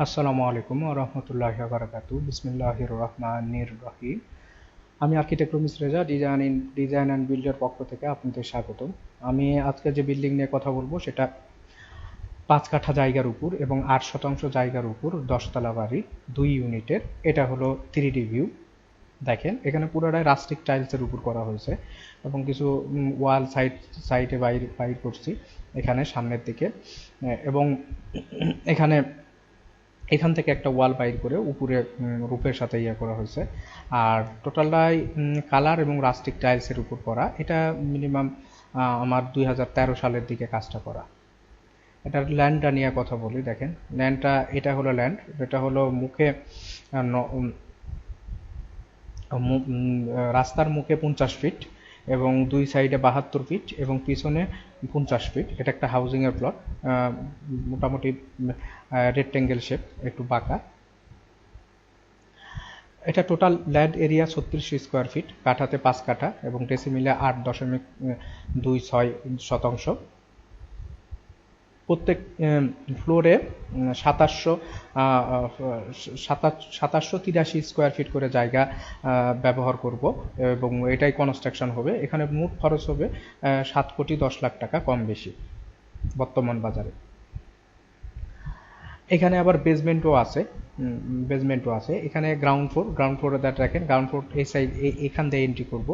আসসালামু আলাইকুম রহমতুল্লাহ বারাকাতু বিসমিল্লাহির রহমানির রহিম। আমি architect Ramis Reza design in design and বিল্ডের পক্ষ থেকে আপনাদের স্বাগত আমি আজকে যে বিল্ডিং নিয়ে কথা বলব, সেটা পাঁচ কাঠা জায়গার উপর এবং আট শতাংশ জায়গার উপর দশতলা বাড়ি, দুই ইউনিটের। এটা হলো থ্রি ডি ভিউ দেখেন, এখানে পুরোটাই রাস্টিক টাইলসের উপর করা হয়েছে এবং কিছু ওয়াল সাইড সাইডে বাইর বাইর করছি এখানে সামনের দিকে। এবং এখানে এখান থেকে একটা ওয়াল বাইর করে উপরে রূপের সাথে ইয়ে করা হয়েছে। আর টোটালটাই কালার এবং রাস্টিক টাইলসের উপর করা। এটা মিনিমাম আমার দুই হাজার তেরো সালের দিকে কাজটা করা। এটার ল্যান্ডটা নিয়ে কথা বলি, দেখেন। ল্যান্ডটা এটা হলো ল্যান্ড এটা হলো মুখে রাস্তার মুখে পঞ্চাশ ফিট এবং দুই সাইডে বাহাত্তর ফিট এবং পিছনে পঞ্চাশ ফিট এটা একটা হাউজিংয়ের প্লট মোটামুটি রেক্টেঙ্গেল শেপ একটু বাঁকা। এটা টোটাল ল্যান্ড এরিয়া ছত্রিশ স্কোয়ার ফিট কাঠাতে পাঁচ কাঠা এবং ডেসিমিলে আট দশমিক দুই ছয় শতাংশ। প্রত্যেক ফ্লোরে সাতাশশো সাতাশশো তিরাশি স্কোয়ার ফিট করে জায়গা ব্যবহার করব এবং এটাই কনস্ট্রাকশন হবে। এখানে মোট খরচ হবে সাত কোটি দশ লাখ টাকা কম বেশি বর্তমান বাজারে। এখানে আবার বেসমেন্টও আছে বেসমেন্টও আছে। এখানে গ্রাউন্ড ফ্লোর গ্রাউন্ড ফ্লোরে দ্যাট রাখেন গ্রাউন্ড ফ্লোর এই সাইড এখান দিয়ে এন্ট্রি করব।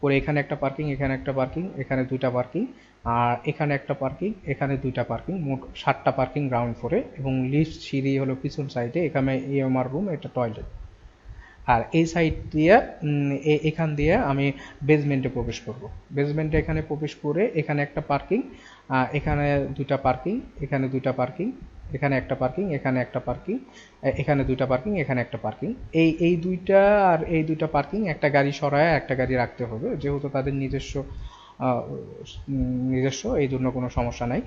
করে এখানে একটা পার্কিং এখানে একটা পার্কিং এখানে দুইটা পার্কিং আর এখানে একটা পার্কিং এখানে দুইটা পার্কিং মোট সাতটা পার্কিং গ্রাউন্ড ফ্লোরে এবং লিফট সিঁড়ি হলো পিছন সাইডে এখানে ইএমআর রুম এটা টয়লেট আর এই সাইড দিয়ে এখান দিয়ে আমি বেসমেন্টে প্রবেশ করব। বেসমেন্টে এখানে প্রবেশ করে এখানে একটা পার্কিং এখানে দুইটা পার্কিং এখানে দুইটা পার্কিং এখানে একটা পার্কিং এখানে একটা পার্কিং এখানে দুইটা পার্কিং এখানে একটা পার্কিং এই এই দুইটা আর এই দুইটা পার্কিং একটা গাড়ি সরায় একটা গাড়ি রাখতে হবে। যেহেতু তাদের নিজস্ব নিজস্ব, এই জন্য কোনো সমস্যা নাই।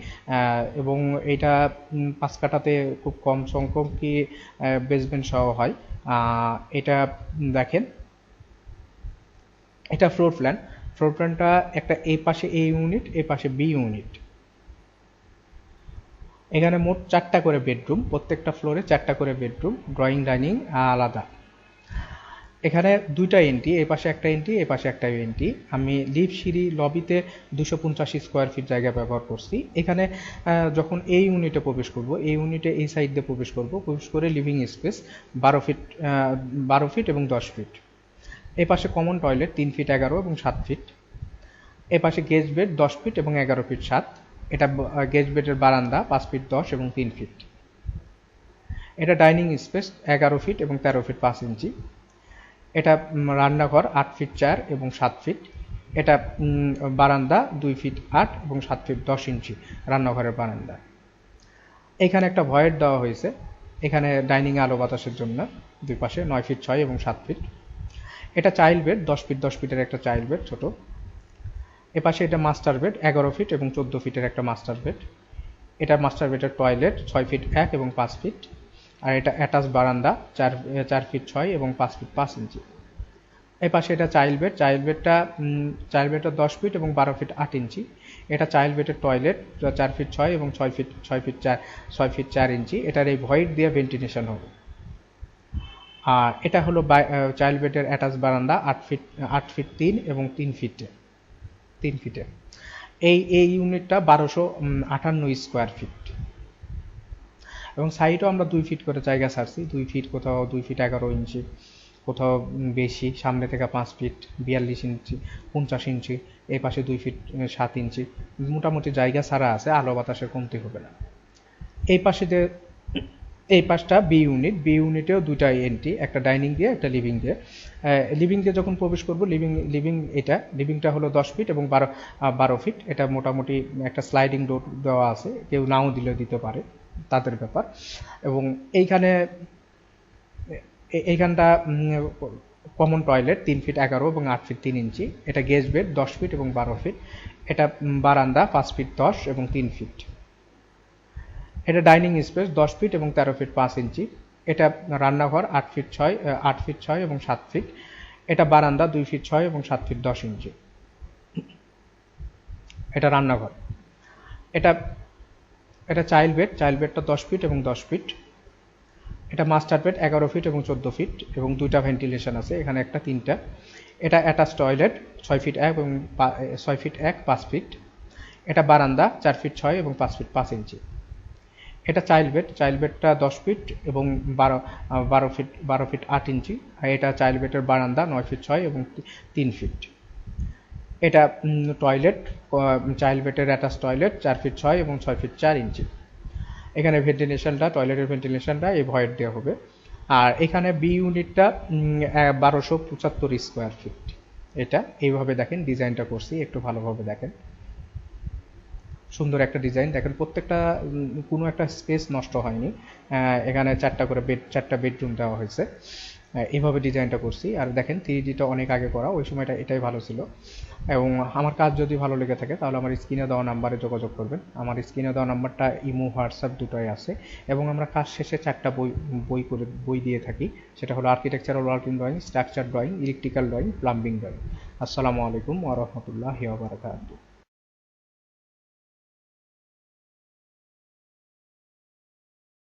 এবং এটা পাঁচ কাটাতে খুব কম সংখ্যক কি বেসমেন্ট সহ হয়। এটা দেখেন। এটা ফ্লোর প্ল্যান ফ্লোর প্ল্যানটা একটা এই পাশে এ ইউনিট এ পাশে বি ইউনিট এখানে মোট চারটা করে বেডরুম প্রত্যেকটা ফ্লোরে চারটা করে বেডরুম ড্রয়িং ডাইনিং আলাদা। এখানে দুইটা এন্ট্রি এই পাশে একটা এন্ট্রি এই পাশে একটা এন্ট্রি আমি লিফ সিঁড়ি লবিতে দুশো পঞ্চাশি স্কোয়ার ফিট জায়গা ব্যবহার করছি। এখানে যখন এই ইউনিটে প্রবেশ করব, এই ইউনিটে এই সাইড দিয়ে প্রবেশ করব, প্রবেশ করে লিভিং স্পেস বারো ফিট বারো ফিট এবং দশ ফিট এই পাশে কমন টয়লেট তিন ফিট এগারো এবং সাত ফিট এ পাশে গেস্ট বেড দশ ফিট এবং এগারো ফিট সাত। এটা গেস্ট বেডের বারান্দা, পাঁচ ফিট দশ এবং তিন ফিট এটা ডাইনিং স্পেস এগারো ফিট এবং তেরো ফিট পাঁচ ইঞ্চি। এটা রান্নাঘর আট ফিট চার এবং সাত ফিট। এটা বারান্দা দুই ফিট আট এবং সাত ফিট দশ ইঞ্চি রান্নাঘরের বারান্দা। এখানে একটা ভয়েড দেওয়া হয়েছে। এখানে ডাইনিং আলো বাতাসের জন্য দুই পাশে নয় ফিট ছয় এবং সাত ফিট। এটা চাইল্ড বেড, দশ ফিট দশ ফিটের একটা চাইল্ড বেড ছোট। এপাশে এটা মাস্টার বেড, এগারো ফিট এবং চোদ্দ ফিটের একটা মাস্টার বেড। এটা মাস্টার বেডের টয়লেট ছয় ফিট এক এবং পাঁচ ফিট। আর এটা অ্যাটাচ বারান্দা, চার চার ফিট ছয় এবং পাঁচ ফিট পাঁচ ইঞ্চি। এই পাশে এটা চাইল্ড বেড চাইল্ড বেডটা চাইল্ড বেডটা দশ ফিট এবং বারো ফিট আট ইঞ্চি। এটা চাইল্ড বেডের টয়লেট চার ফিট ছয় এবং ছয় ফিট ছয় ফিট চার, ছয় ফিট চার ইঞ্চি। এটার এই ভয়েড দিয়ে ভেন্টিলেশন হবে। আর এটা হলো চাইল্ড বেডের অ্যাটাচ বারান্দা, আট ফিট আট ফিট তিন এবং তিন ফিটে তিন ফিটে এই এই ইউনিটটা বারোশো আটান্ন স্কোয়ার ফিট এবং সাইডও আমরা দুই ফিট করে জায়গা ছাড়ছি। দুই ফিট কোথাও দুই ফিট এগারো ইঞ্চি, কোথাও বেশি, সামনে থেকে পাঁচ ফিট বিয়াল্লিশ ইঞ্চি, পঞ্চাশ ইঞ্চি এই পাশে দুই ফিট সাত ইঞ্চি। মোটামুটি জায়গা ছাড়া আছে, আলো বাতাসের কমতি হবে না। এই পাশে যে, এই পাশটা বি ইউনিট বি ইউনিটেও দুইটা এন্ট্রি একটা ডাইনিং দিয়ে, একটা লিভিং দিয়ে। লিভিং দিয়ে যখন প্রবেশ করব লিভিং লিভিং এটা লিভিংটা হলো দশ ফিট এবং বারো বারো ফিট এটা মোটামুটি একটা স্লাইডিং ডোর দেওয়া আছে, কেউ নাও দিলে দিতে পারে। তাদের ব্যাপার। এবং এইখানে এইখানটা কমন টয়লেট তিন ফিট এগারো এবং আট ফিট তিন ইঞ্চি। এটা গেস্ট বেড দশ ফিট এবং বারো ফিট এটা বারান্দা পাঁচ ফিট দশ এবং তিন ফিট এটা ডাইনিং স্পেস দশ ফিট এবং তেরো ফিট পাঁচ ইঞ্চি। এটা রান্নাঘর আট ফিট ছয় আট ফিট ছয় এবং সাত ফিট এটা বারান্দা দুই ফিট ছয় এবং সাত ফিট দশ ইঞ্চি। এটা রান্নাঘর। এটা এটা চাইল্ড বেড, চাইল্ড বেডটা দশ ফিট এবং দশ ফিট। এটা মাস্টার বেড, এগারো ফিট এবং চোদ্দ ফিট এবং দুইটা ভেন্টিলেশন আছে, এখানে একটা, তিনটা। এটা অ্যাটাচ টয়লেট, ছয় ফিট এক এবং ছয় ফিট এক, পাঁচ ফিট। এটা বারান্দা, চার ফিট ছয় এবং পাঁচ ফিট পাঁচ ইঞ্চি। এটা চাইল্ড বেড, চাইল্ড বেডটা দশ ফিট এবং বারো বারো ফিট বারো ফিট আট ইঞ্চি। আর এটা চাইল্ড বেডের বারান্দা নয় ফিট ছয় এবং তিন ফিট। এটা টয়লেট চাইল্ড বেডের অ্যাটাচ টয়লেট চার ফিট ছয় এবং ছয় ফিট চার ইঞ্চি। এখানে ভেন্টিলেশনটা টয়লেটের ভেন্টিলেশনটা এই ভয়েড দেওয়া হবে। আর এখানে বি ইউনিটটা বারোশো পঁচাত্তর স্কোয়ার ফিট এটা, এইভাবে দেখেন ডিজাইনটা করছি, একটু ভালোভাবে দেখেন। সুন্দর একটা ডিজাইন দেখেন, প্রত্যেকটা কোনো একটা স্পেস নষ্ট হয়নি। এখানে চারটা করে বেড চারটা বেডরুম দেওয়া হয়েছে। এইভাবে ডিজাইনটা করছি। আর দেখেন থ্রি ডিটা অনেক আগে করা, ওই সময়টা এটাই ভালো ছিল। এবং আমার কাজ যদি ভালো লেগে থাকে, তাহলে আমার স্ক্রিনে দেওয়া নাম্বারে যোগাযোগ করবেন। আমার স্ক্রিনে দেওয়া নাম্বারটা ইমো হোয়াটসঅ্যাপ দুটোই আছে। এবং আমরা কাজ শেষে চারটা বই বই করে, বই দিয়ে থাকি। সেটা হলো architectural working drawing structure drawing electrical drawing plumbing drawing আসসালামু আলাইকুম ওয়া বারাকাতুহু।